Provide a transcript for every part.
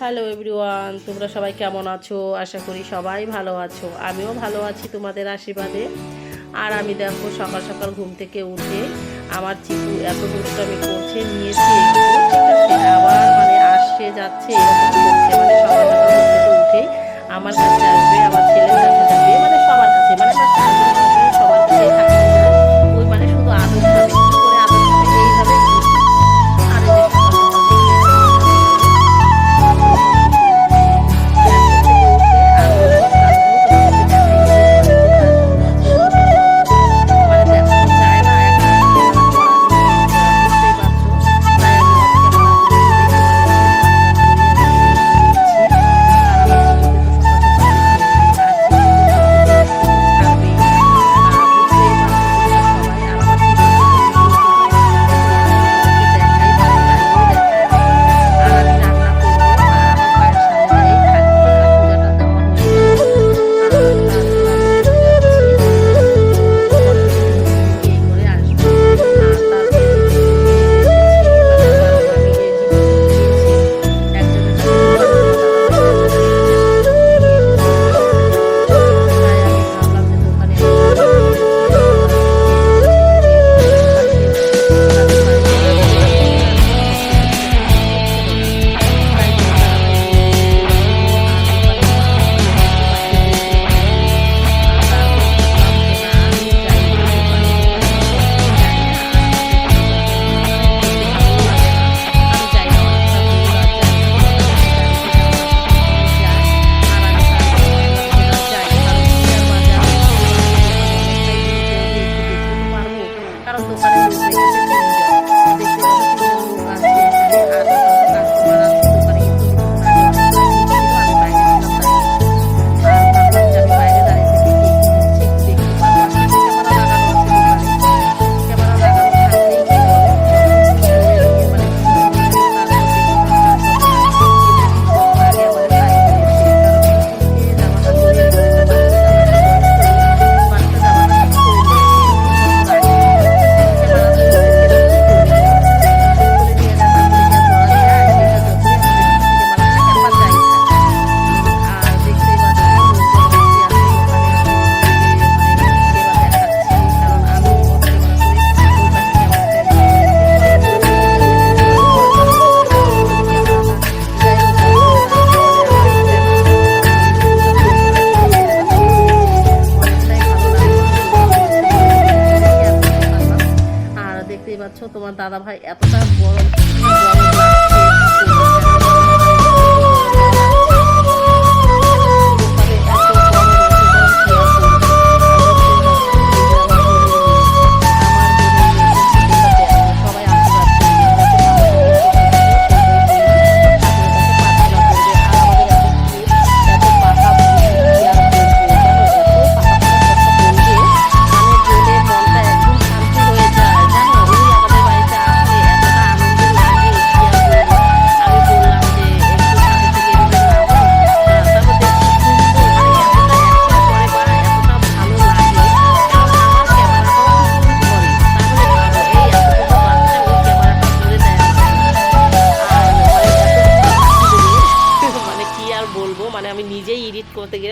Hello everyone তোমরা সবাই কেমন আছো? আশা করি সবাই ভালো আছো। আমিও ভালো আছি তোমাদের আশীর্বাদে। আর আমি দেখো, সকাল সকাল ঘুম থেকে উঠে আমার চিকু এত দুষ্টামি করছে, নিয়েছি আবার মানে আসছে, যাচ্ছে মানে ঘুম থেকে উঠেই আমার কাছে আসবে, আমার ছেলের কাছে যাবে মানে সবার কাছে মানে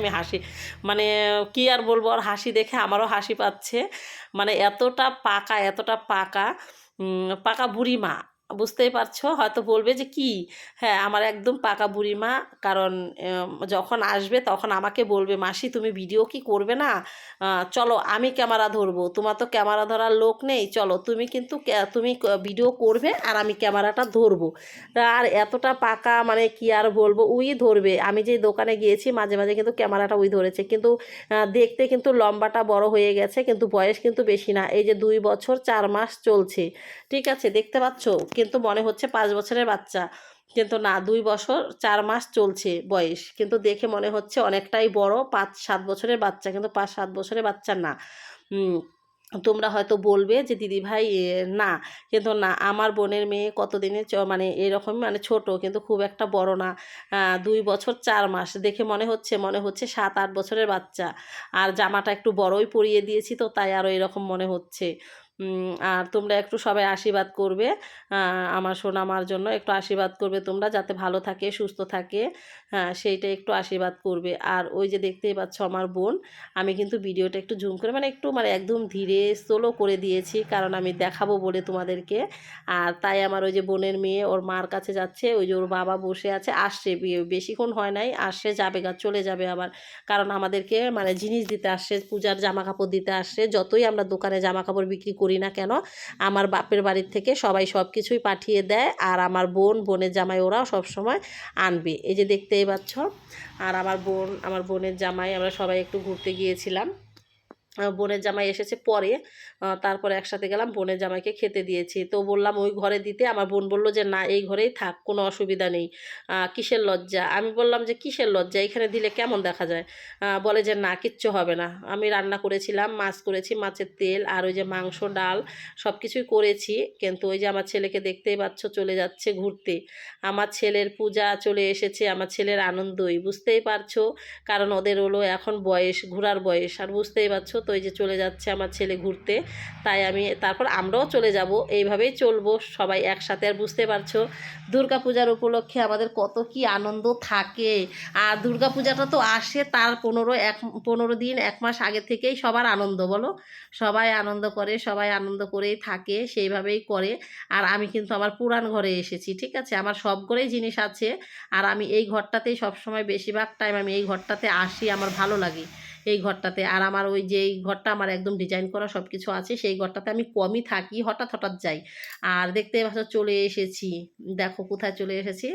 আমি হাসি মানে কি আর বলব, আর হাসি দেখে আমারও হাসি পাচ্ছে। মানে এতটা পাকা এতটা পাকা পাকা বুড়ি মা। বুঝতেই পারছ? হয়তো বলবে যে, কি? হ্যাঁ আমার একদম পাকা বুড়ি মা কারণ যখন আসবে তখন আমাকে বলবে, মাসি, তুমি ভিডিও কি করবে না? চলো, আমি ক্যামেরা ধরবো। তোমার তো ক্যামেরা ধরার লোক নেই। চলো, তুমি কিন্তু তুমি ভিডিও করবে আর আমি ক্যামেরাটা ধরবো। আর এতটা পাকা মানে কি আর বলব, উই ধরবে। আমি যে দোকানে গিয়েছি, মাঝে মাঝে কিন্তু ক্যামেরাটা উই ধরেছে। কিন্তু দেখতে কিন্তু লম্বাটা বড় হয়ে গেছে, কিন্তু বয়স কিন্তু বেশি না। এই যে দুই বছর, চার মাস চলছে। ঠিক আছে, দেখতে পাচ্ছ? কিন্তু মনে হচ্ছে পাঁচ বছরের বাচ্চা। কিন্তু না, দুই বছর, চার মাস চলছে বয়স। কিন্তু দেখে মনে হচ্ছে অনেকটাই বড়, পাঁচ, সাত বছরের বাচ্চা। কিন্তু পাঁচ, সাত বছরের বাচ্চা না। তোমরা হয়তো বলবে যে, দিদি ভাই না। কিন্তু না, আমার বোনের মেয়ে কতদিনে মানে এরকম মানে ছোট, কিন্তু খুব একটা বড় না। দুই বছর, চার মাস। দেখে মনে হচ্ছে মনে হচ্ছে সাত, আট বছরের বাচ্চা। আর জামাটা একটু বড়ই পরিয়ে দিয়েছি তো, তাই আরও এরকম মনে হচ্ছে। আর তোমরা একটু সবাই আশীর্বাদ করবে আমার সোনামার জন্য একটু আশীর্বাদ করবে তোমরা যাতে ভালো থাকে, সুস্থ থাকে হ্যাঁ সেইটা একটু আশীর্বাদ করবে। আর ওই যে দেখতেই পাচ্ছ আমার বোন, আমি কিন্তু ভিডিওটা একটু ঝুম করে মানে একটু মানে একদম ধীরে স্লো করে দিয়েছি, কারণ আমি দেখাবো বলে তোমাদেরকে। আর তাই আমার ওই যে বোনের মেয়ে, ওর মার কাছে যাচ্ছে, ওই যে ওর বাবা বসে আছে, আসছে বেশিক্ষণ হয় নাই, আসছে, যাবে গা, চলে যাবে আবার। কারণ আমাদেরকে মানে জিনিস দিতে আসছে, পূজার জামা কাপড় দিতে আসছে, যতই আমরা দোকানে জামা কাপড় বিক্রি করি না কেন, আমার বাপের বাড়ির থেকে সবাই সব কিছুই পাঠিয়ে দেয় আর আমার বোন, বোনের জামাই ওরাও সব সময় আনবে। এই যে দেখতেই পাচ্ছ, আর আমার বোন, আমার বোনের জামাই, আমরা সবাই একটু ঘুরতে গিয়েছিলাম। বোনের জামাই এসেছে পরে। তারপরে একসাথে গেলাম, বোনের জামাইকে খেতে দিয়েছি। তো বললাম, ওই ঘরে দিতে? আমার বোন বলল যে, না, এই ঘরেই থাক, কোনো অসুবিধা নেই। কিসের লজ্জা? আমি বললাম যে, কিসের লজ্জা? এখানে দিলে কেমন দেখা যায়? বলে যে, না, কিচ্ছু হবে না। আমি রান্না করেছিলাম, মাছ করেছি, মাছের তেল, আর ওই যে মাংস, ডাল সব কিছুই করেছি। কিন্তু ওই যে আমার ছেলেকে দেখতেই পাচ্ছ, চলে যাচ্ছে ঘুরতে। আমার ছেলের পূজা চলে এসেছে, আমার ছেলের আনন্দই, বুঝতেই পারছ? কারণ ওদের হলো এখন বয়স, ঘোরার বয়স, আর বুঝতেই পারছ? তো এই যে চলে যাচ্ছে আমার ছেলে ঘুরতে। তাই আমি তারপর আমরাও চলে যাব। এইভাবেই চলবো সবাই একসাথে, আর বুঝতে পারছ? দুর্গা পূজার উপলক্ষে আমাদের কত কি আনন্দ থাকে। আর দুর্গা পূজাটা তো আসে তার পনেরো এক, পনেরো দিন, এক মাস আগে থেকেই সবার আনন্দ, বলো? সবাই আনন্দ করে, সবাই আনন্দ করেই থাকে, সেইভাবেই করে। আর আমি কিন্তু আমার পুরান ঘরে এসেছি, ঠিক আছে? আমার সব ঘরেই জিনিস আছে। আর আমি এই ঘরটাতেই সবসময় বেশিরভাগ টাইম আমি এই ঘরটাতে আসি, আমার ভালো লাগে। এই ঘরটাতে। আর আমার ওই যে ঘরটা আমার একদম ডিজাইন করা সব কিছু আছে, সেই ঘরটাতে আমি কমই থাকি, হঠাৎ হঠাৎ যাই। আর দেখতে পাচ্ছ চলে এসেছি। দেখো কোথায় চলে এসেছি।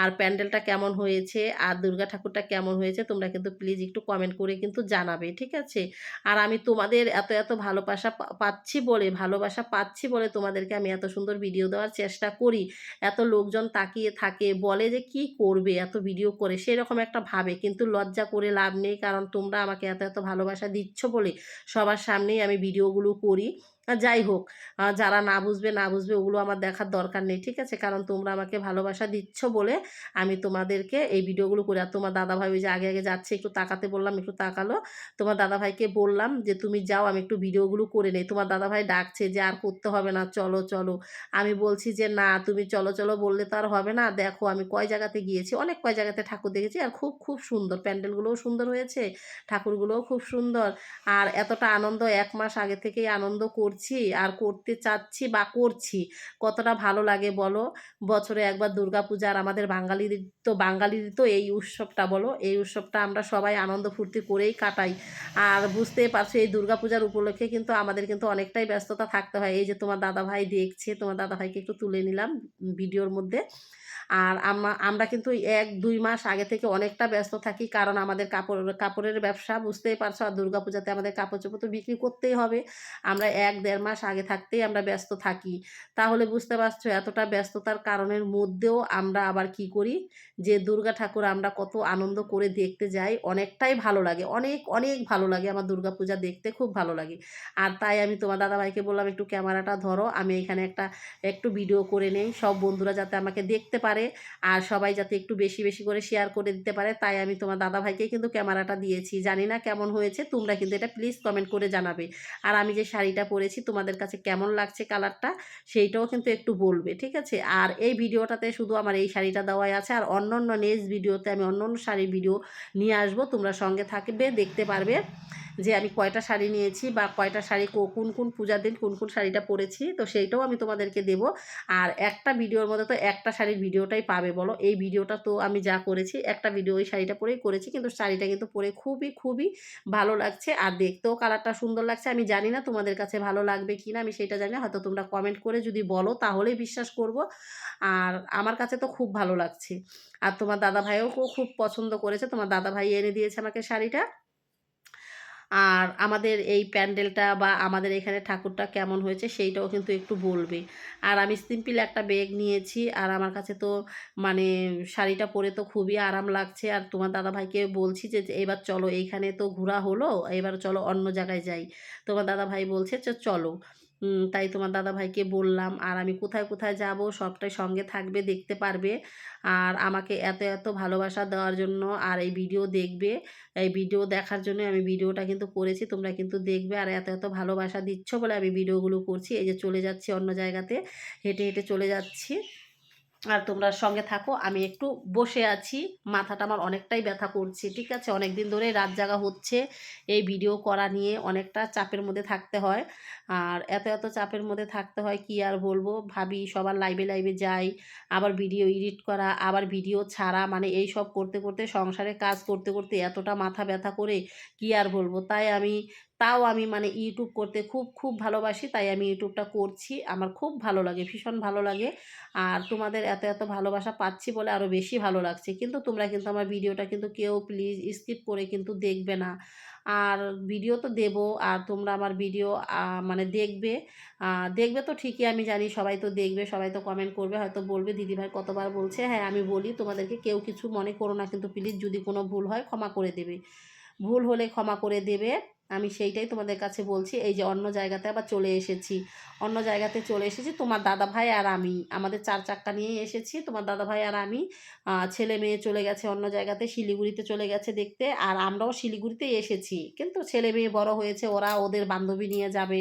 আর প্যান্ডেলটা কেমন হয়েছে? আর দুর্গা ঠাকুরটা কেমন হয়েছে? তোমরা কিন্তু প্লিজ একটু কমেন্ট করে কিন্তু জানাবে, ঠিক আছে? আর আমি তোমাদের এত এত ভালোবাসা পাচ্ছি বলে, ভালোবাসা পাচ্ছি বলে তোমাদেরকে আমি এত সুন্দর ভিডিও দেওয়ার চেষ্টা করি। এত লোকজন তাকিয়ে থাকে, বলে যে কি করবে এত ভিডিও করে, সেরকম একটা ভাবে। কিন্তু লজ্জা করে লাভ নেই, কারণ তোমরা আমাকে এত এত ভালোবাসা দিচ্ছ বলে সবার সামনেই আমি ভিডিওগুলো করি। যাই হোক যারা না বুঝবে না বুঝবে ওগুলো আমার দেখার দরকার নেই, ঠিক আছে? কারণ তোমরা আমাকে ভালোবাসা দিচ্ছ বলে আমি তোমাদেরকে এই ভিডিওগুলো করে, আর তোমার দাদাভাই ওই যে আগে আগে যাচ্ছে, একটু তাকাতে বললাম, একটু তাকালো। তোমার দাদাভাইকে বললাম যে, তুমি যাও, আমি একটু ভিডিওগুলো করে নেই। তোমার দাদাভাই ডাকছে যে, আর করতে হবে না, চলো চলো। আমি বলছি যে, না, তুমি চলো চলো বললে তো আর হবে না। দেখো, আমি কয় জায়গাতে গিয়েছি, অনেক কয় জায়গাতে ঠাকুর দেখেছি, আর খুব খুব সুন্দর। প্যান্ডেলগুলোও সুন্দর হয়েছে, ঠাকুরগুলোও খুব সুন্দর। আর এতটা আনন্দ, এক মাস আগে থেকেই আনন্দ করছি আর করতে চাচ্ছি বা করছি, কতটা ভালো লাগে বলো? বছরে একবার দুর্গা পূজা আর আমাদের বাঙালির তো বাঙালির তো এই উৎসবটা বলো, এই উৎসবটা আমরা সবাই আনন্দ ফুর্তি করেই কাটাই। আর বুঝতেই পারছ, এই দুর্গা পূজার উপলক্ষে কিন্তু আমাদের কিন্তু অনেকটাই ব্যস্ততা থাকতে হয়। এই যে তোমার দাদা ভাই দেখছে, তোমার দাদা ভাইকে একটু তুলে নিলাম ভিডিওর মধ্যে। আর আমরা কিন্তু এক, দুই মাস আগে থেকে অনেকটা ব্যস্ত থাকি, কারণ আমাদের কাপড়, কাপড়ের ব্যবসা বুঝতেই পারছ, আর দুর্গা পূজাতে আমাদের কাপড় চোপড় তো বিক্রি করতেই হবে। আমরা এক, দেড় মাস আগে থাকতেই আমরা ব্যস্ত থাকি। তাহলে বুঝতে পারছ, এতটা ব্যস্ততার কারণের মধ্যেও আমরা আবার কি করি? যে দুর্গা ঠাকুর আমরা কত আনন্দ করে দেখতে যাই, অনেকটাই ভালো লাগে। অনেক অনেক ভালো লাগে আমার দুর্গা পূজা দেখতে, খুব ভালো লাগে। আর তাই আমি তোমার দাদাভাইকে বললাম, একটু ক্যামেরাটা ধরো, আমি এখানে একটা, একটু ভিডিও করে নেই। সব বন্ধুরা যাতে আমাকে দেখতে পারে। আর সবাই যাতে একটু বেশি বেশি করে শেয়ার করে দিতে পারে, তাই আমি তোমার দাদাভাইকে কিন্তু ক্যামেরাটা দিয়েছি। জানি না কেমন হয়েছে, তোমরা কিন্তু এটা প্লিজ কমেন্ট করে জানাবে। আর আমি যে শাড়িটা পরেছি, তোমাদের কাছে কেমন লাগছে কালারটা সেইটাও কিন্তু একটু বলবে, ঠিক আছে? আর এই ভিডিওটাতে শুধু আমার এই শাড়িটা দেওয়াই আছে। আর অন্য অন্য নেক্সট ভিডিওতে আমি অন্য অন্য শাড়ির ভিডিও নিয়ে আসব। তোমরা সঙ্গে থাকবে, দেখতে পারবে। যে আমি কয়টা শাড়ি নিয়েছি বা কয়টা শাড়ি কোন কোন পূজার দিন কোন কোন শাড়িটা পরেছি, তো সেইটাও আমি তোমাদেরকে দেবো। আর একটা ভিডিওর মধ্যে তো একটা শাড়ির ভিডিওটাই পাবে বলো। এই ভিডিওটা তো আমি যা করেছি, একটা ভিডিও ওই শাড়িটা পরেই করেছি, কিন্তু শাড়িটা কিন্তু পরে খুবই খুবই ভালো লাগছে আর দেখতেও কালারটা সুন্দর লাগছে। আমি জানি না তোমাদের কাছে ভালো লাগবে কি না আমি সেটা জানি না। হয়তো তোমরা কমেন্ট করে যদি বলো, তাহলেই বিশ্বাস করব। আর আমার কাছে তো খুব ভালো লাগছে। আর তোমার দাদা ভাইও খুব পছন্দ করেছে। তোমার দাদা ভাই এনে দিয়েছে আমাকে শাড়িটা। আর আমাদের এই প্যান্ডেলটা বা আমাদের এখানে ঠাকুরটা কেমন হয়েছে সেইটাও কিন্তু একটু বলবে। আর আমি সিম্পল একটা ব্যাগ নিয়েছি আর আমার কাছে তো মানে শাড়িটা পরে তো খুবই আরাম লাগছে। আর তোমার দাদাভাইকে বলছি যে এবার চলো, এইখানে তো ঘোরা হলো, এবার চলো অন্য জায়গায় যাই। তোমার দাদাভাই বলছে যে, চলো। তাই তোমার দাদা ভাইকে বললাম, আর আমি কোথায় কোথায় যাব? সবটাই সঙ্গে থাকবে, দেখতে পারবে। আর আমাকে এত এত ভালোবাসা দেওয়ার জন্য আর এই ভিডিও দেখবে। এই ভিডিও দেখার জন্য আমি ভিডিওটা কিন্তু করেছি। তোমরা কিন্তু দেখবে আর এত এত ভালোবাসা দিচ্ছ বলে আমি ভিডিওগুলো করছি। এই যে চলে যাচ্ছি অন্য জায়গাতে। হেঁটে হেঁটে চলে যাচ্ছি। আর তোমরা সঙ্গে থাকো, আমি একটু বসে আছি, মাথাটা আমার অনেকটাই ব্যথা করছে, ঠিক আছে? অনেক দিন ধরে রাত জাগা হচ্ছে, এই ভিডিও করা নিয়ে অনেকটা চাপের মধ্যে থাকতে হয়। আর এত এত চাপের মধ্যে থাকতে হয়, কি আর বলব? ভাবি সবার লাইভে লাইভে যাই, আবার ভিডিও এডিট করা, আবার ভিডিও ছাড়া মানে এই সব করতে করতে সংসারে কাজ করতে করতে এতটা মাথা ব্যথা করে, কি আর বলব? তাই আমি তাও আমি মানে ইউটিউব করতে খুব খুব ভালোবাসি, তাই আমি ইউটিউবটা করছি। আমার খুব ভালো লাগে, ভীষণ ভালো লাগে। আর তোমাদের এত এত ভালোবাসা পাচ্ছি বলে আরও বেশি ভালো লাগছে। কিন্তু তোমরা কিন্তু আমার ভিডিওটা কিন্তু কেউ প্লিজ স্কিপ করে কিন্তু দেখবে না। আর ভিডিও তো দেব, আর তোমরা আমার ভিডিও মানে দেখবে। দেখবে তো ঠিকই, আমি জানি সবাই তো দেখবে, সবাই তো কমেন্ট করবে, হয়তো বলবে, দিদিভাই কতবার বলছে হ্যাঁ আমি বলি, তোমাদেরকে কেউ কিছু মনে করো না, কিন্তু প্লিজ যদি কোনো ভুল হয় ক্ষমা করে দেবে। ভুল হলে ক্ষমা করে দেবে। আমি সেইটাই তোমাদের কাছে বলছি, এই যে অন্য জায়গাতে আবার চলে এসেছি। অন্য জায়গাতে চলে এসেছি, তোমার দাদা ভাই আর আমি। আমাদের চার চাক্কা নিয়ে এসেছি, তোমার দাদা ভাই আর আমি। ছেলে মেয়ে চলে গেছে অন্য জায়গাতে, শিলিগুড়িতে চলে গেছে দেখতে, আর আমরাও শিলিগুড়িতে এসেছি। কিন্তু ছেলে মেয়ে বড় হয়েছে, ওরা ওদের বান্ধবী নিয়ে যাবে,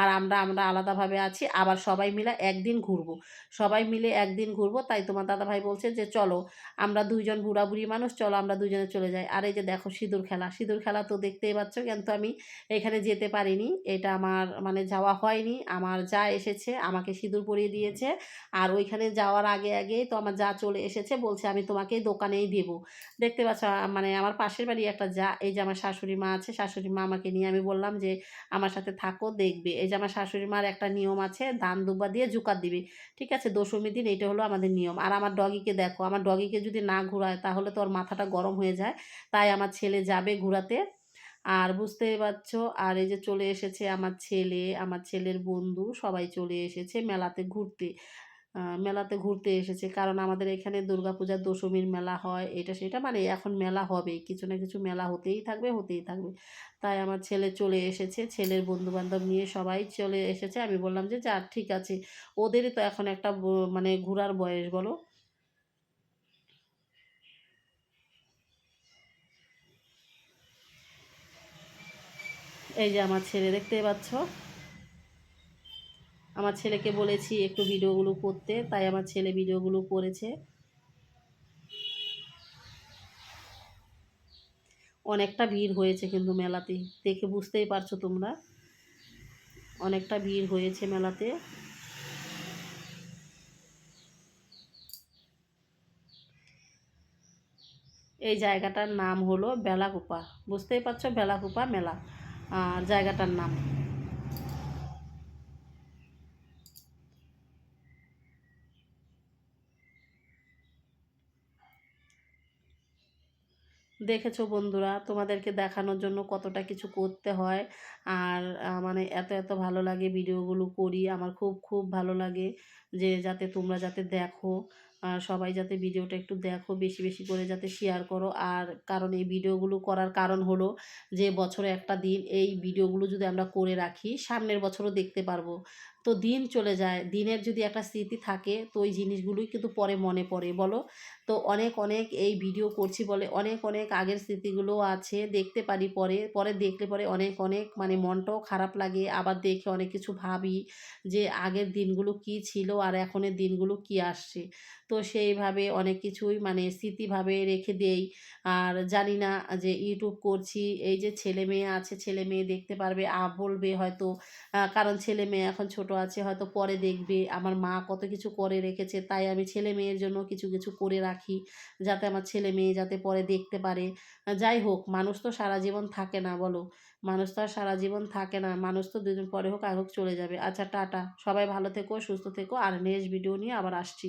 আর আমরা আমরা আলাদাভাবে আছি, আবার সবাই মিলে একদিন ঘুরবো। সবাই মিলে একদিন ঘুরবো, তাই তোমার দাদা ভাই বলছে যে, চলো, আমরা দুইজন বুড়া বুড়ি মানুষ, চলো, আমরা দুজনে চলে যাই। আর এই যে দেখো সিঁদুর খেলা সিঁদুর খেলা তো দেখতেই পাচ্ছ, কিন্তু আমি এখানে যেতে পারিনি। এটা আমার মানে যাওয়া হয়নি। আমার যা এসেছে আমাকে সিঁদুর পরিয়ে দিয়েছে। আর ওইখানে যাওয়ার আগে আগেই তো আমার যা চলে এসেছে বলছে আমি তোমাকে দোকানেই দেবো। দেখতে পাচ্ছ মানে আমার পাশের বাড়ি একটা যা এই যে আমার শাশুড়ি মা আছে শাশুড়ি মা আমাকে নিয়ে আমি বললাম যে আমার সাথে থাকো দেখবে। এই যে আমার শাশুড়ি মার একটা নিয়ম আছে দান দুব্বা দিয়ে জুকাত দিবে। ঠিক আছে? দশমী দিন এটা হলো আমাদের নিয়ম। আর আমার ডগিকে দেখো আমার ডগিকে যদি না ঘুরায় তাহলে তো ওর মাথাটা গরম হয়ে যায়। তাই আমার ছেলে যাবে ঘুরাতে। আর বুঝতেই পারছ? আর এই যে চলে এসেছে আমার ছেলে, আমার ছেলের বন্ধু, সবাই চলে এসেছে মেলাতে ঘুরতে। মেলাতে ঘুরতে এসেছে। কারণ আমাদের এখানে দুর্গাপূজার দশমীর মেলা হয়, এটা সেটা মানে এখন মেলা হবে কিছু না কিছু মেলা হতেই থাকবে হতেই থাকবে। তাই আমার ছেলে চলে এসেছে, ছেলের বন্ধু বান্ধব নিয়ে সবাই চলে এসেছে। আমি বললাম যে, যা, ঠিক আছে। ওদেরই তো এখন একটা মানে ঘোরার বয়স বলো? এই যে আমার ছেলে, দেখতে পাচ্ছ? আমার ছেলেকে বলেছি একটু ভিডিওগুলো করতে, তাই আমার ছেলে ভিডিওগুলো করেছে। অনেকটা ভিড় হয়েছে কিন্তু মেলাতে, দেখে বুঝতেই পারছ তোমরা। অনেকটা ভিড় হয়েছে মেলাতে। এই জায়গাটার নাম হলো বেলাকুপা, বুঝতেই পারছ? বেলাকুপা মেলা। জায়গাটার নাম। দেখেছ বন্ধুরা, তোমাদেরকে দেখানোর জন্য কতটা কিছু করতে হয়। আর মানে এত এত ভালো লাগে ভিডিওগুলো করি। আমার খুব খুব ভালো লাগে যে যাতে তোমরা যাতে দেখো। সবাই যাতে ভিডিওটা একটু দেখো, বেশি বেশি করে যাতে শেয়ার করো। আর কারণ এই ভিডিওগুলো করার কারণ হলো যে, বছরে একটা দিন এই ভিডিওগুলো যদি আমরা করে রাখি, সামনের বছরও দেখতে পারব। তো দিন চলে যায়। দিনের যদি একটা স্মৃতি থাকে, তো ওই জিনিসগুলোই কিন্তু পরে মনে পড়ে, বলো? তো অনেক অনেক এই ভিডিও করছি বলে অনেক অনেক আগের স্মৃতিগুলো আছে, দেখতে পারি পরে। পরে দেখলে পরে অনেক অনেক মানে মনটাও খারাপ লাগে। আবার দেখে অনেক কিছু ভাবি যে আগের দিনগুলো কি ছিল আর এখনের দিনগুলো কি আসছে। তো সেইভাবে অনেক কিছুই মানে স্মৃতিভাবে রেখে দেই। আর জানি না যে ইউটিউব করছি, এই যে ছেলে মেয়ে আছে ছেলে মেয়ে দেখতে পারবে, আ বলবে হয়তো। কারণ ছেলে মেয়ে এখন ছোট আছে, হয়তো পরে দেখবে। আমার মা কত কিছু করে রেখেছে, তাই আমি ছেলে মেয়ের জন্য কিছু কিছু করে রাখি, যাতে আমার ছেলে মেয়ে যাতে পরে দেখতে পারে। যাই হোক, মানুষ তো সারা জীবন থাকে না, বলো। মানুষ তো আর সারা জীবন থাকে না। মানুষ তো দুদিন পরে হোক আর হোক চলে যাবে। আচ্ছা টাটা। সবাই ভালো থেকো, সুস্থ থেকো। আর নেক্সট ভিডিও নিয়ে আবার আসছি।